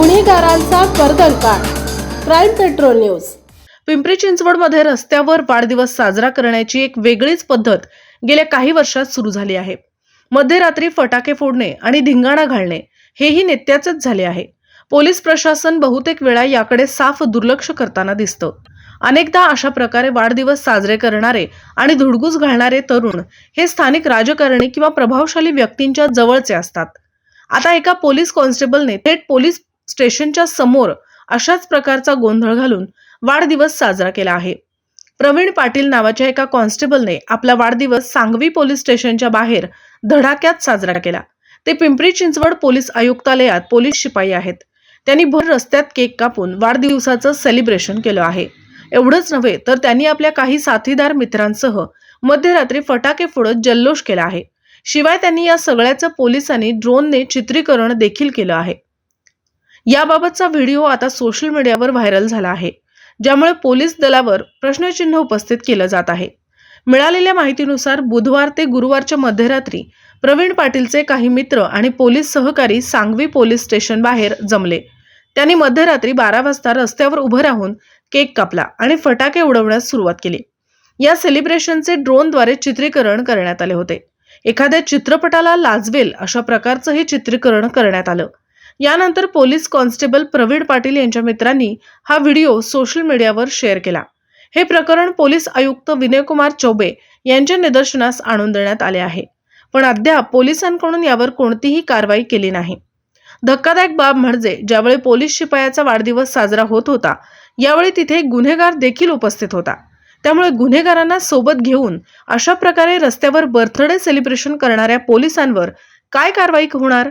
गुन्हेगारांचा कर्दनकाळ crime patrol news. Pimpri चिंचवडमध्ये रस्त्यावर वाढदिवस साजरा करण्याची एक वेगळीच पद्धत गेल्या काही वर्षात सुरू झाली आहे. मध्यरात्री फटाके फोडणे आणि धिंगाणा घालणे हेही नित्याचेच झाले आहे. पोलीस प्रशासन बहुतेक वेळा याकडे साफ दुर्लक्ष करताना दिसतं. अनेकदा अशा प्रकारे वाढदिवस साजरे करणारे आणि धुडगूस घालणारे तरुण हे स्थानिक राजकारणी किंवा प्रभावशाली व्यक्तींच्या जवळचे असतात. आता एका पोलीस कॉन्स्टेबलने थेट पोलीस स्टेशनच्या समोर अशाच प्रकारचा गोंधळ घालून वाढदिवस साजरा केला आहे. प्रवीण पाटील नावाच्या एका कॉन्स्टेबलने आपला वाढदिवस सांगवी पोलीस स्टेशनच्या बाहेर धडाक्यात साजरा केला. ते पिंपरी चिंचवड पोलीस आयुक्तालयात पोलीस शिपाई आहेत. त्यांनी भर रस्त्यात केक कापून वाढदिवसाचं सेलिब्रेशन केलं आहे. एवढंच नव्हे तर त्यांनी आपल्या काही साथीदार मित्रांसह मध्यरात्री फटाके फोडत जल्लोष केला आहे. शिवाय त्यांनी या सगळ्याचं पोलिसांनी ड्रोनने चित्रीकरण देखील केलं आहे. याबाबतचा व्हिडिओ आता सोशल मीडियावर व्हायरल झाला आहे ज्यामुळे पोलीस दलावर प्रश्नचिन्ह उपस्थित केलं जात आहे. मिळालेल्या माहितीनुसार बुधवार ते गुरुवारच्या मध्यरात्री प्रवीण पाटीलचे काही मित्र आणि पोलीस सहकारी सांगवी पोलीस स्टेशन बाहेर जमले. त्यांनी मध्यरात्री बारा वाजता रस्त्यावर उभं राहून केक कापला आणि फटाके उडवण्यास सुरुवात केली. या सेलिब्रेशनचे ड्रोनद्वारे चित्रीकरण करण्यात आले होते. एखाद्या चित्रपटाला लाजवेल अशा प्रकारचं हे चित्रीकरण करण्यात आलं. यानंतर पोलीस कॉन्स्टेबल प्रवीण पाटील यांच्या मित्रांनी हा व्हिडिओ सोशल मीडियावर शेअर केला. हे प्रकरण पोलीस आयुक्त विनयकुमार चौबे यांच्या निदर्शनास आणून देण्यात आले आहे. पण अद्याप पोलिसांकडून यावर कोणतीही कारवाई केली नाही. धक्कादायक बाब म्हणजे ज्यावेळी पोलीस शिपायाचा वाढदिवस साजरा होत होता यावेळी तिथे गुन्हेगार देखील उपस्थित होता. त्यामुळे गुन्हेगारांना सोबत घेऊन अशा प्रकारे रस्त्यावर बर्थडे सेलिब्रेशन करणाऱ्या पोलिसांवर काय कारवाई होणार?